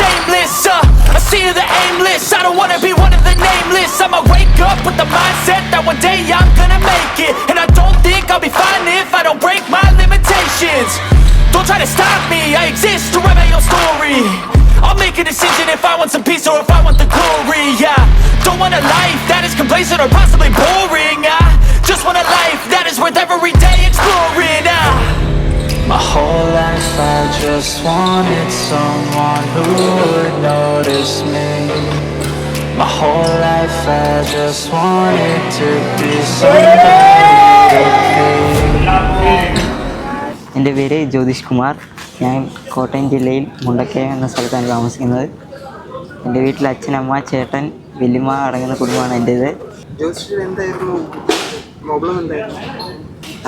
shameless. Uh, sea of the aimless. I don't wanna be one of the nameless. I'ma wake up with the mindset that one day I'm gonna make it. And I don't think I'll be fine if I don't break my limitations. Don't try to stop me, I exist to write my own story. I'll make a decision if I want some peace or if I want the glory. Yeah, don't want a life that is complacent or possibly boring. My whole life I just wanted someone who would notice me. My whole life I just wanted to be somebody. എന്റെ പേര് ജ്യോതിഷ് കുമാർ. ഞാൻ കോട്ടയം ജില്ലയിൽ മുണ്ടക്കയം എന്ന സ്ഥലത്താണ് താമസിക്കുന്നത്. എന്റെ വീട്ടിൽ അച്ഛൻ അമ്മ ചേട്ടൻ വല്യമ്മ അടങ്ങുന്ന കുടുംബമാണ് എന്റേത്.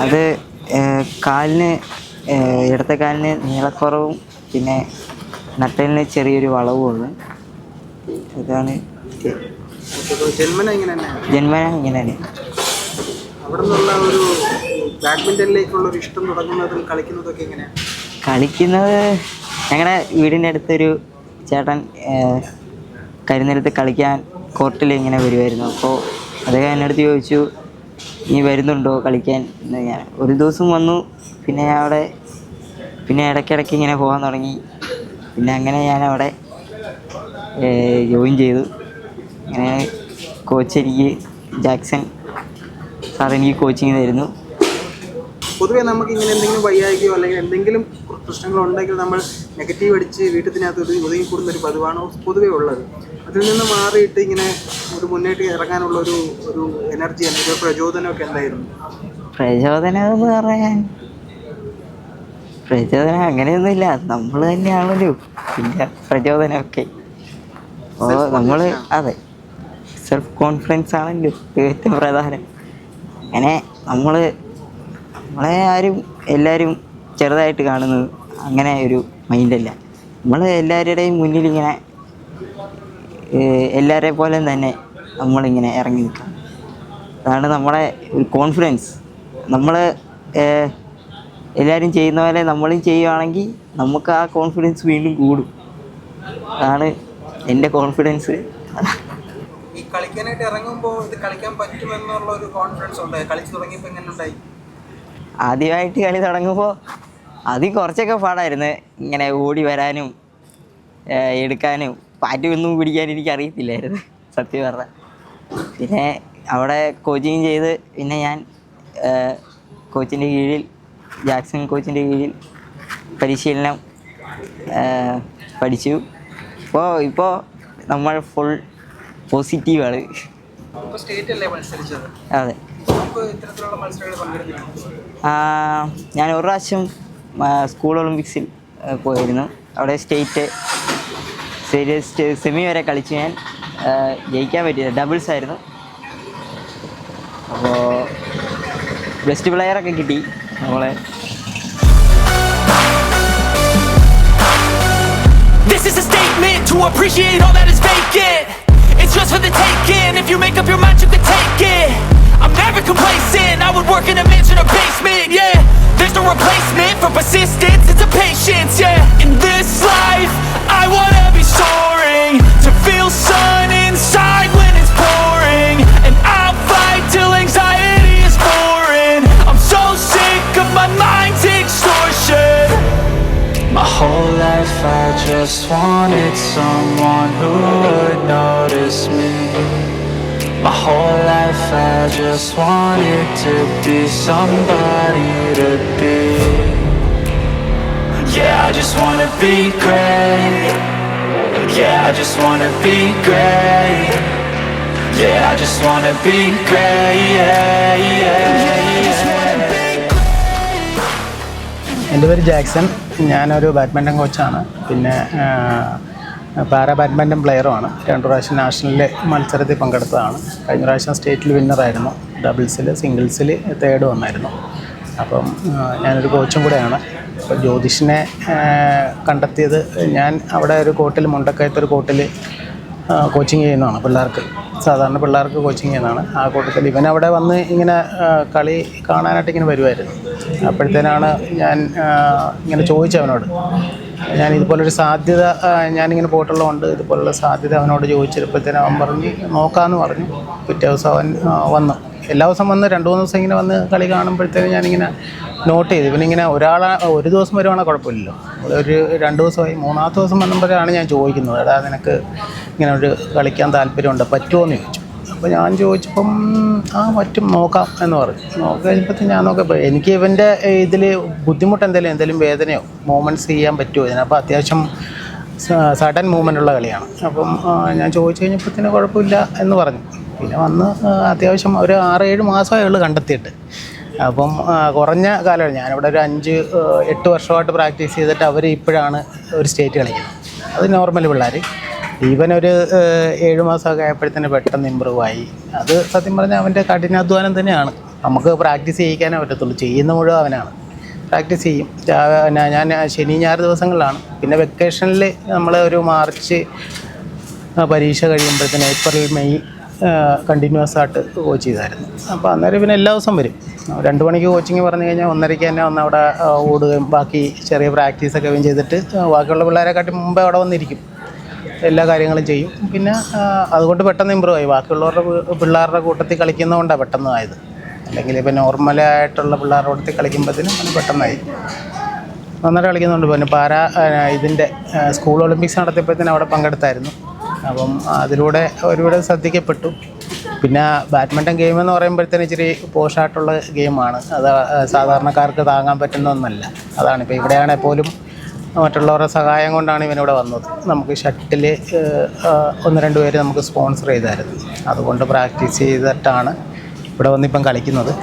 അത് കാലിന് ഇടത്തെ കാലിന് നീളക്കുറവും പിന്നെ നട്ടലിന് ചെറിയൊരു വളവുമാണ് ഇതാണ്. ജന്മന ഇങ്ങനെ അവിടെ നിന്നുള്ള ഒരു ബാഡ്മിന്റണിലേക്കുള്ള ഒരു ഇഷ്ടം തുടങ്ങുന്നതും കളിക്കുന്നതൊക്കെ എങ്ങനെയാണ് കളിക്കുന്നത് ഞങ്ങളുടെ വീടിന്റെ അടുത്തൊരു ചേട്ടൻ കരുന്നെടുത്ത് കളിക്കാൻ കോർട്ടിൽ ഇങ്ങനെ വരുമായിരുന്നു അപ്പോൾ അദ്ദേഹം എന്റെ അടുത്ത് ചോദിച്ചു നീ വരുന്നുണ്ടോ കളിക്കാൻ എന്ന് ഞാൻ ഒരു ദിവസം വന്നു പിന്നെ അവിടെ പിന്നെ ഇടയ്ക്കിടയ്ക്ക് ഇങ്ങനെ പോകാൻ തുടങ്ങി. പിന്നെ അങ്ങനെ ഞാൻ അവിടെ ജോയിൻ ചെയ്തു. അങ്ങനെ കോച്ച് എനിക്ക് ജാക്സൺ സാർ എനിക്ക് കോച്ചിങ് തരുന്നു. പൊതുവേ നമുക്ക് ഇങ്ങനെ എന്തെങ്കിലും വയ്യായികയോ അല്ലെങ്കിൽ എന്തെങ്കിലും പ്രശ്നങ്ങളോ ഉണ്ടെങ്കിൽ നമ്മൾ നെഗറ്റീവ് അടിച്ച് വീട്ടിനകത്ത് ഒരു ഒതുങ്ങിക്കൂടുന്ന ഒരു പതിവാണ് പൊതുവേ ഉള്ളത്. അതിൽ നിന്ന് മാറിയിട്ട് ഇങ്ങനെ ഒരു മുന്നേറ്റ് ഇറങ്ങാനുള്ള ഒരു ഒരു എനർജി അല്ലെങ്കിൽ ഒരു പ്രചോദനമൊക്കെ എന്തായിരുന്നു? പ്രചോദനം എന്ന് പറയാൻ പ്രചോദനം അങ്ങനെയൊന്നുമില്ല. നമ്മൾ തന്നെയാണല്ലോ. പിന്നെ പ്രചോദനമൊക്കെ. ഓ നമ്മൾ അതെ. സെൽഫ് കോൺഫിഡൻസ് ആണല്ലോ ഏറ്റവും പ്രധാനം. അങ്ങനെ നമ്മൾ നമ്മളെ ആരും എല്ലാവരും ചെറുതായിട്ട് കാണുന്നത്. അങ്ങനെ ഒരു മൈൻഡല്ല. നമ്മൾ എല്ലാവരുടെയും മുന്നിൽ ഇങ്ങനെ എല്ലാവരെ പോലെ തന്നെ നമ്മളിങ്ങനെ ഇറങ്ങി നിൽക്കാം. അതാണ് നമ്മളെ ഒരു കോൺഫിഡൻസ് നമ്മൾ എല്ലാവരും ചെയ്യുന്ന പോലെ നമ്മളും ചെയ്യുവാണെങ്കിൽ നമുക്ക് ആ കോൺഫിഡൻസ് വീണ്ടും കൂടും. അതാണ് എന്റെ കോൺഫിഡൻസ് ഈ കളിക്കാനായിട്ട് ഇറങ്ങുമ്പോൾ ഇത് കളിക്കാൻ പറ്റുമെന്നുള്ള ഒരു കോൺഫിഡൻസ് ഉണ്ടായി കളിച്ചു തുടങ്ങിയപ്പോൾ എങ്ങനെ ഉണ്ടായി? ആദ്യമായിട്ട് കളി തുടങ്ങുമ്പോൾ ആദ്യം കുറച്ചൊക്കെ പാടായിരുന്നു. ഇങ്ങനെ ഓടി വരാനും എടുക്കാനും പാറ്റൊന്നും പിടിക്കാൻ എനിക്ക് അറിയത്തില്ലായിരുന്നു സത്യം പറഞ്ഞാൽ പിന്നെ അവിടെ കോച്ചിങ് ചെയ്ത് പിന്നെ ഞാൻ കോച്ചിന്റെ കീഴിൽ ജാക്സൺ കോച്ചിന്റെ കീഴിൽ പരിശീലനം പഠിച്ചു. ഇപ്പോൾ ഇപ്പോൾ നമ്മൾ ഫുൾ പോസിറ്റീവാണ് അതെ. ഞാൻ ഒരു പ്രാവശ്യം സ്കൂൾ ഒളിമ്പിക്സിൽ പോയിരുന്നു അവിടെ സ്റ്റേറ്റ് സ്റ്റേറ്റ് സെമി വരെ കളിച്ച് ഞാൻ ജയിക്കാൻ പറ്റിയത് ഡബിൾസ് ആയിരുന്നു അപ്പോൾ ബെസ്റ്റ് പ്ലെയറൊക്കെ കിട്ടി നമ്മളെ This is a statement to appreciate all that is vacant. It's just for the taking. If you make up your mind, you can take it. I'm never complacent. I would work in a mansion or basement. Yeah, there's no replacement for persistence. It's a patience. Yeah, in this life, I wanna be soaring to feel sun inside when it's pouring, and I'll fight till anxiety is foreign. I'm so sick of my mind's extortion. My whole life I just wanted someone who. My whole life I just wanted to be somebody to be. Yeah, I just wanna be great. Yeah, I just wanna be great. Yeah, I just wanna be great. Yeah, yeah, yeah. എന്റെ പേര് Jackson ഞാനൊരു badminton കോച്ചാണ് പിന്നെ para badminton പ്ലെയറുമാണ് രണ്ട് പ്രാവശ്യം നാഷണലിലെ മത്സരത്തിൽ പങ്കെടുത്തതാണ്. കഴിഞ്ഞ പ്രാവശ്യം സ്റ്റേറ്റിൽ വിന്നറായിരുന്നു ഡബിൾസിൽ സിംഗിൾസിൽ തേർഡ് വന്നായിരുന്നു. അപ്പം ഞാനൊരു കോച്ചും കൂടെയാണ്. അപ്പോൾ ജ്യോതിഷിനെ കണ്ടെത്തിയത് ഞാൻ അവിടെ ഒരു കോട്ടിൽ മുണ്ടക്കയത്ത് ഒരു കോട്ടിൽ കോച്ചിങ് ചെയ്യുന്നതാണ് പിള്ളേർക്ക്. സാധാരണ പിള്ളേർക്ക് കോച്ചിങ് ചെയ്യുന്നതാണ്. ആ കൂട്ടത്തിൽ ഇവൻ അവിടെ വന്ന് ഇങ്ങനെ കളി കാണാനായിട്ട് ഇങ്ങനെ വരുമായിരുന്നു അപ്പോഴത്തേനാണ് ഞാൻ ഇങ്ങനെ ചോദിച്ചു അവനോട് ഞാൻ ഇതുപോലൊരു സാധ്യത ഞാനിങ്ങനെ പോയിട്ടുള്ളതുകൊണ്ട് ഇതുപോലുള്ള സാധ്യത അവനോട് ചോദിച്ചപ്പോഴത്തേനും അവൻ പറഞ്ഞു നോക്കാമെന്ന് പറഞ്ഞു. പിറ്റേ ദിവസം അവൻ വന്നു. എല്ലാ ദിവസം വന്ന് രണ്ട് മൂന്ന് ദിവസം ഇങ്ങനെ വന്ന് കളി കാണുമ്പോഴത്തേനും ഞാനിങ്ങനെ നോട്ട് ചെയ്തു. ഇവനിങ്ങനെ ഒരാളെ ഒരു ദിവസം വരുവാണെങ്കിൽ കുഴപ്പമില്ലല്ലോ. ഒരു രണ്ട് ദിവസമായി മൂന്നാമത്തെ ദിവസം വന്നപ്പോഴാണ് ഞാൻ ചോദിക്കുന്നത് എടാ നിനക്ക് ഇങ്ങനെ ഒരു കളിക്കാൻ താല്പര്യമുണ്ട്? പറ്റുമോ? എന്ന് ചോദിച്ചു. അപ്പോൾ ഞാൻ ചോദിച്ചപ്പം ആ പറ്റും നോക്കാം എന്ന് പറഞ്ഞു. നോക്കി കഴിഞ്ഞപ്പോൾ ഞാൻ നോക്കിയപ്പോൾ എനിക്ക് ഇവന്റെ ഇതിൽ ബുദ്ധിമുട്ട് എന്തെങ്കിലും എന്തെങ്കിലും വേദനയോ മൂവ്മെന്റ്സ് ചെയ്യാൻ പറ്റുമോ ഇതിനപ്പോൾ അത്യാവശ്യം സഡൻ മൂവ്മെന്റ് ഉള്ള കളിയാണ്. അപ്പം ഞാൻ ചോദിച്ചു കഴിഞ്ഞപ്പോഴത്തേന് കുഴപ്പമില്ല എന്ന് പറഞ്ഞു. പിന്നെ വന്ന് അത്യാവശ്യം ഒരു ആറ് ഏഴ് മാസമേ ഉള്ളൂ കണ്ടെത്തിയിട്ട്. അപ്പം കുറഞ്ഞ കാലമാണ്. ഞാനിവിടെ ഒരു അഞ്ച് എട്ട് വർഷമായിട്ട് പ്രാക്ടീസ് ചെയ്തിട്ട് അവർ ഇപ്പോഴാണ് ഒരു സ്റ്റേറ്റ് കളിക്കുന്നത്. അത് നോർമൽ പിള്ളേർ ഈവനൊരു ഏഴ് മാസമൊക്കെ ആയപ്പോഴത്തേന് പെട്ടെന്ന് ഇമ്പ്രൂവ് ആയി. അത് സത്യം പറഞ്ഞാൽ അവന്റെ കഠിനാധ്വാനം തന്നെയാണ്. നമുക്ക് പ്രാക്ടീസ് ചെയ്യിക്കാനേ പറ്റത്തുള്ളൂ. ചെയ്യുന്ന മുഴുവൻ അവനാണ്. പ്രാക്ടീസ് ചെയ്യും. ഞാൻ- ശനി ഞായർ ദിവസങ്ങളിലാണ്. പിന്നെ വെക്കേഷനിൽ നമ്മൾ ഒരു മാർച്ച് പരീക്ഷ കഴിയുമ്പോഴത്തേന് ഏപ്രിൽ മെയ് കണ്ടിന്യൂസ് ആയിട്ട് കോച്ച് ചെയ്തായിരുന്നു. അപ്പോൾ അന്നേരം പിന്നെ എല്ലാ ദിവസവും വരും. രണ്ട് മണിക്ക് കോച്ചിങ് പറഞ്ഞു കഴിഞ്ഞാൽ ഒന്നരയ്ക്ക് തന്നെ വന്ന് അവിടെ ഓടുകയും ബാക്കി ചെറിയ പ്രാക്ടീസൊക്കെ ചെയ്തിട്ട് ബാക്കിയുള്ള പിള്ളേരെക്കാട്ടി മുമ്പേ അവിടെ വന്നിരിക്കും. എല്ലാ കാര്യങ്ങളും ചെയ്യും. പിന്നെ അതുകൊണ്ട് പെട്ടെന്ന് ഇമ്പ്രൂവ് ആയി. ബാക്കിയുള്ളവരുടെ പിള്ളേരുടെ കൂട്ടത്തിൽ കളിക്കുന്നതുകൊണ്ടാണ് പെട്ടെന്ന് ആയത് അല്ലെങ്കിൽ ഇപ്പം നോർമലായിട്ടുള്ള പിള്ളേരുടെ കൂട്ടത്തിൽ കളിക്കുമ്പോഴത്തേനും അത് പെട്ടെന്നായി. നന്നായിട്ട് കളിക്കുന്നുണ്ട്. പിന്നെ പാരാ ഇതിന്റെ സ്കൂൾ ഒളിമ്പിക്സ് നടത്തിയപ്പോഴത്തേനും അവിടെ പങ്കെടുത്തായിരുന്നു. അപ്പം അതിലൂടെ ഒരുപാട് ശ്രദ്ധിക്കപ്പെട്ടു. പിന്നെ ബാഡ്മിന്റൺ ഗെയിം എന്ന് പറയുമ്പോഴത്തേനും ഇച്ചിരി പോഷായിട്ടുള്ള ഗെയിമാണ് അത് സാധാരണക്കാർക്ക് താങ്ങാൻ പറ്റുന്ന ഒന്നല്ല. അതാണ്. ഇപ്പോൾ ഇവിടെയാണെങ്കിൽ പോലും മറ്റുള്ളവരുടെ സഹായം കൊണ്ടാണ് ഇവനിവിടെ വന്നത്. നമുക്ക് ഷട്ടിൽ ഒന്ന് രണ്ട് പേര് നമുക്ക് സ്പോൺസർ ചെയ്തായിരുന്നു. അതുകൊണ്ട് പ്രാക്ടീസ് ചെയ്തിട്ടാണ് ഇവിടെ വന്നിപ്പം കളിക്കുന്നത്.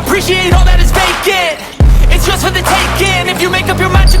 Appreciate all that is vacant. It's just for the taking. If you make up your mind you